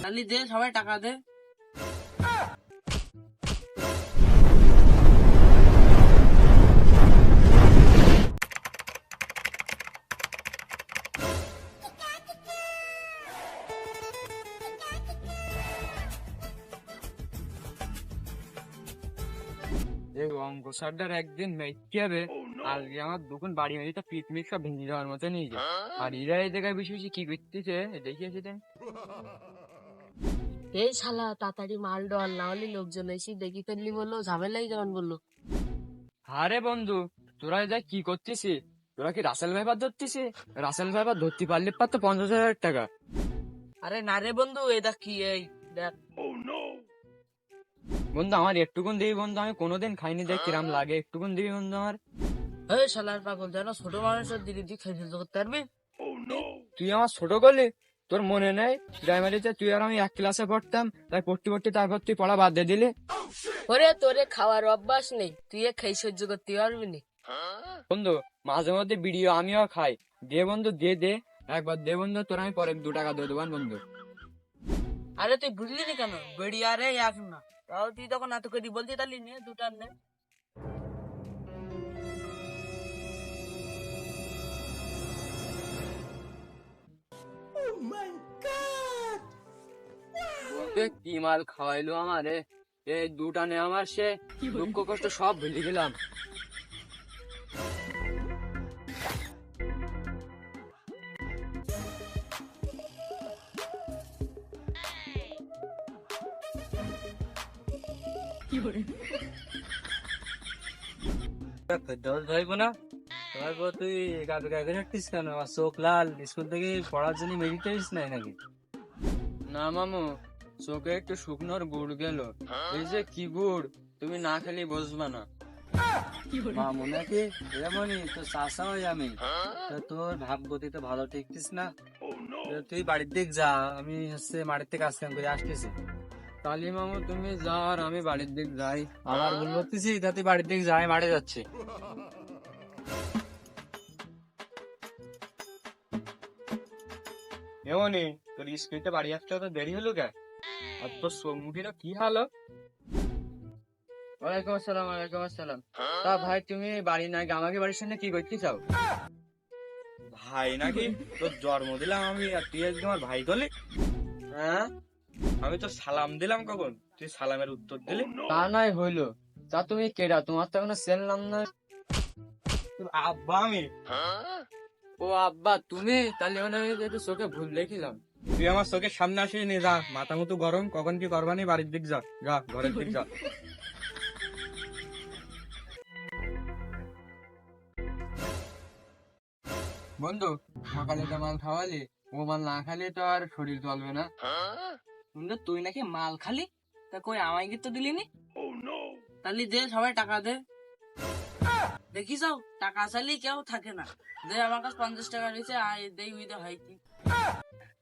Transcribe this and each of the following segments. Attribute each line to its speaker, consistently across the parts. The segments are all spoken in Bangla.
Speaker 1: তাহলে দে সবাই টাকা দে
Speaker 2: অঙ্ক স্যারটার একদিন মেটিয়াবে আজকে আমার দোকান বাড়ি পিকনিক সব ভেঙে যাওয়ার মতো নিয়ে যায় আর এরা এই জায়গায় বেশি বেশি কি করতেছে দেখিয়েছে
Speaker 1: এই শালা তাড়াতাড়ি মাল ডল না হলে লোকজন এসে দেখি ফেললি বলল ঝামেলাই যেমন বলল?
Speaker 2: আরে বন্ধু তোরা যা কি করতেছিস তোরা কি রাসেল ভাইবার ধরতেছি? রাসেল ভাইবার ধরতে পারলে পারতো পঞ্চাশ হাজার টাকা।
Speaker 1: আরে না রে বন্ধু এই দেখ কি এই দেখ
Speaker 2: বন্ধু আমার একটুকুন দিবি বন্ধু আমি কোনোদিন খাইনি দেখ কিরাম লাগে। একটুকুন দিবি বন্ধু আমার।
Speaker 1: এই শালার পাগল যেন ছোট মানুষের দিদি তুই খেয়ে ফেলতে করতে পারবি?
Speaker 2: তুই আমার ছোট করলি? তোর মনে নেই? প্রাইমারিতে তুই আর আমি এক ক্লাসে পড়তাম তাই পড়তে পড়তে তারপর তুই পড়া বাদ দিয়ে দিলি।
Speaker 1: ওরে তোরে খাওয়ার অভ্যাস নেই। তুই এ খেয়ে সহ্য করতে পারবি না।
Speaker 2: বন্ধু মাঝে মধ্যে ভিডিও আমিও খাই। দে বন্ধু দে দে। একবার দে বন্ধু তোর আমি পরে দু টাকা দিয়ে দেবান বন্ধু।
Speaker 1: আরে তুই বুঝলি না কেন? বেড়ি আরে এক না তাও তুই তখন এত করে বলতি তাহলে নে দুটার নে
Speaker 2: কি মাল খাওয়াইলো আমারে? এই দুটা নে আমার সে দুঃখ কষ্ট সব ভুলে গেলাম।
Speaker 3: দোষ ধরব না তারপর তুই গাবে গাবে রাখতিস কেন? আমার চোখ লাল। স্কুল থেকে পড়ার জন্য মেডিটেরিস নাই নাকি?
Speaker 2: না মামু চোখে একটু শুকনোর গুড় গেল। এই যে কি গুড় তুমি না খেলে বসবা না।
Speaker 3: মামু নাকি এমনই তো চাষা হই আমি তা তোর ভাব গতি তো ভালো ঠিকতিস না? তুই বাড়ির দিক যা আমি হচ্ছে মাটির থেকে কাজ কাম করে আসতেছি।
Speaker 2: কালী মামু তুমি যাও আর আমি বাড়ির দিক যাই।
Speaker 3: আবার ভুল করতেছি তা তুই বাড়ির দিক যাই মাঠে যাচ্ছে।
Speaker 2: এমনই তোর স্কুলতে বাড়ি আসতে তো দেরি হলো কে আর তোর মুখের কি হালো? ওয়ালাইকুম আসসালাম ওয়ালাইকুম আসসালাম। তা ভাই তুমি বাড়ি না গিয়ে আমাকে বাড়ির সামনে কি করতে চাও?
Speaker 4: ভাই নাকি তোর জন্ম দিলাম আমি আর তুই আজকে আমার ভাই
Speaker 2: হ্যাঁ
Speaker 4: আমি তো সালাম দিলাম কখন? তুই সালামের উত্তর দিলি?
Speaker 2: তা নাই হইল। তা তুমি কেডা? তোমার তো এখনও সেল নাম না
Speaker 4: আব্বা আমি।
Speaker 2: ও আব্বা তুমি? তাহলে মানে আমি একটু চোখে ভুল দেখিলাম।
Speaker 4: তুই আমার চোখের সামনে আসিস নি যা। মাথা মতো গরম কখন কি করবানি বাড়ির দিক যা। যা ঘরের দিক যা।
Speaker 2: বন্ধু সকালে তো মাল খাওয়ালি। ও মাল না খালি তো আর শরীর চলবে না।
Speaker 1: বন্ধু তুই নাকি মাল খালি? তা কই আমায় তো দিলি নি তাহলে দে সবাই টাকা দে। দেখি যাও টাকা চাইলেই কেউ থাকে না। দে আমার কাছে পঞ্চাশ টাকা রয়েছে আয় দেই উই দে হয় কি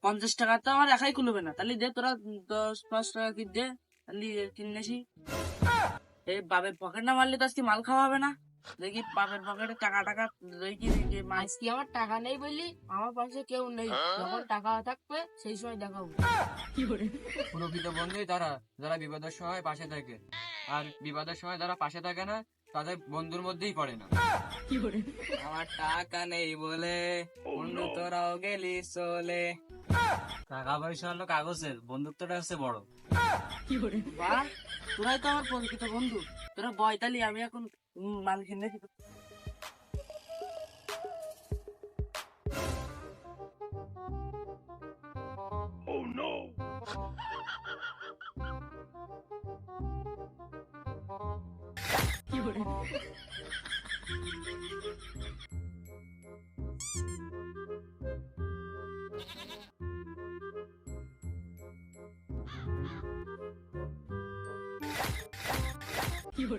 Speaker 1: পঞ্চাশ টাকা তো আমার একাই কুলবে না। তাহলে দে তোরা দশ পাঁচ টাকা কি দে তাহলে কিনেছি। এই বাবের পকেট না মারলে তো আজকে মাল খাওয়া হবে না। দেখি বাপের পকেটে টাকা টাকা দেখি দেখি আমার টাকা নেই বললি? আমার পাশে কেউ নেই। যখন টাকা থাকবে সেই সময় দেখাবো।
Speaker 2: প্রকৃত বন্ধুই তারা যারা বিপদের সময় পাশে থাকে। আর বিপদের সময় যারা পাশে থাকে না তাদের বন্ধুর মধ্যেই পড়ে না। আমার টাকা নেই বলে বন্ধু তোরাও গেলি চলে।
Speaker 3: টাকা পয়সা হলো কাগজের বন্ধুত্বটা হচ্ছে বড়।
Speaker 1: তোরাই তো আমার পরিচিত বন্ধু। তোরা বয়তালি আমি এখন মাঝখানে Oh no! You're